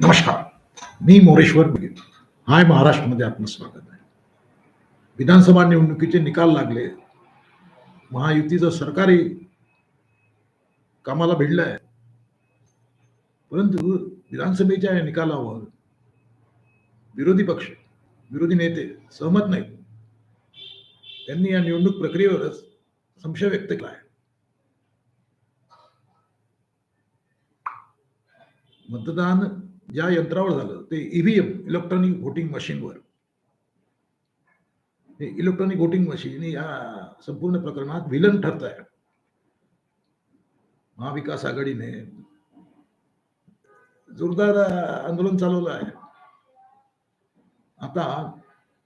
नमस्कार. मी मोरेश्वर बघित हाय महाराष्ट्रामध्ये आपलं स्वागत आहे. विधानसभा निवडणुकीचे निकाल लागले. महायुतीचं सरकारी कामाला भिडलं आहे. परंतु विधानसभेच्या या निकालावर विरोधी पक्ष विरोधी नेते सहमत नाहीत. त्यांनी या निवडणूक प्रक्रियेवरच संशय व्यक्त केला आहे. मतदान ज्या यंत्रावर झालं ते ईव्हीएम इलेक्ट्रॉनिक व्होटिंग मशीनवर हे इलेक्ट्रॉनिक व्होटिंग मशीन या संपूर्ण प्रकरणात विलन ठरत आहे महाविकास आघाडीने जोरदार आंदोलन चालवलं आहे. आता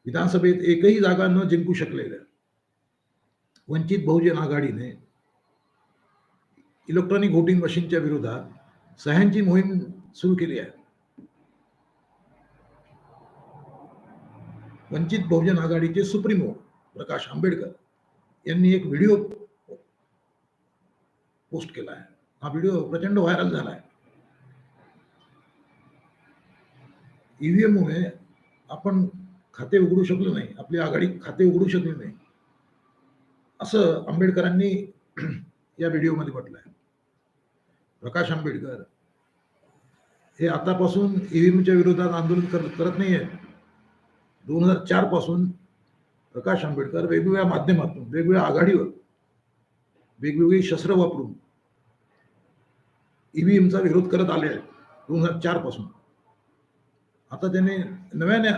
विधानसभेत एकही जागा न जिंकू शकलेल्या वंचित बहुजन आघाडीने इलेक्ट्रॉनिक व्होटिंग मशीनच्या विरोधात सह्यांची मोहीम सुरू केली आहे. वंचित बहुजन आघाडीचे सुप्रीमो प्रकाश आंबेडकर यांनी एक व्हिडिओ पोस्ट केला आहे हा व्हिडिओ प्रचंड व्हायरल झाला आहे ईव्हीएम मुळे आपण खाते उघडू शकलो नाही. आपली आघाडी खाते उघडू शकली नाही. असं आंबेडकरांनी या व्हिडिओमध्ये म्हटलंय. प्रकाश आंबेडकर हे आतापासून ईव्हीएमच्या विरोधात आंदोलन करत करत नाही आहेत दोन हजार चारपासून प्रकाश आंबेडकर वेगवेगळ्या माध्यमातून वेगवेगळ्या आघाडीवर वेगवेगळी शस्त्र वापरून ईव्हीएमचा विरोध करत आले आहेत दोन हजार चारपासून. आता त्याने नव्याने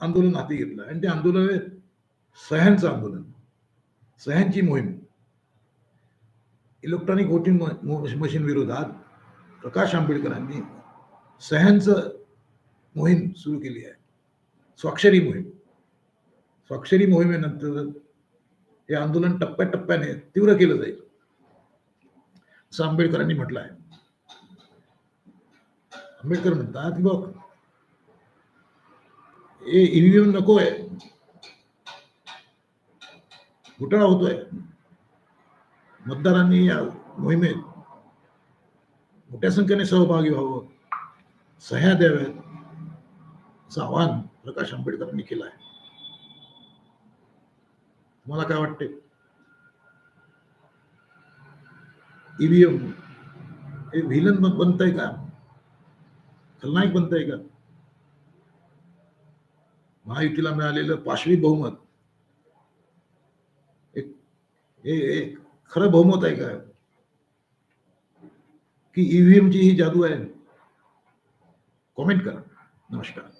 आंदोलन हाती घेतलं आणि ते आंदोलन आहे सह्यांचं आंदोलन सह्यांची मोहीम. इलेक्ट्रॉनिक व्होटिंग मशीन विरोधात प्रकाश आंबेडकरांनी सह्यांचं मोहीम सुरू केली आहे. स्वाक्षरी मोहीम. स्वाक्षरी मोहिमेनंतर हे आंदोलन टप्प्याटप्प्याने तीव्र केलं जाईल. असं आंबेडकरांनी म्हटलं आहे आंबेडकर म्हणतात की बघ हे ईव्हीएम नको आहे घोटाळा होतोय. मतदारांनी या मोहिमेत मोठ्या संख्येने सहभागी व्हावं सह्या द्याव्यात. असं आवाहन प्रकाश आंबेडकरांनी केलं आहे तुम्हाला काय वाटते ईव्हीएम हे व्हिलन बनत आहे का? खलनायक बनत आहे का? महायुतीला मिळालेलं पाशवी बहुमत. एक हे एक खरं बहुमत आहे का? की ईव्हीएमची ही जादू आहे? कॉमेंट करा. नमस्कार.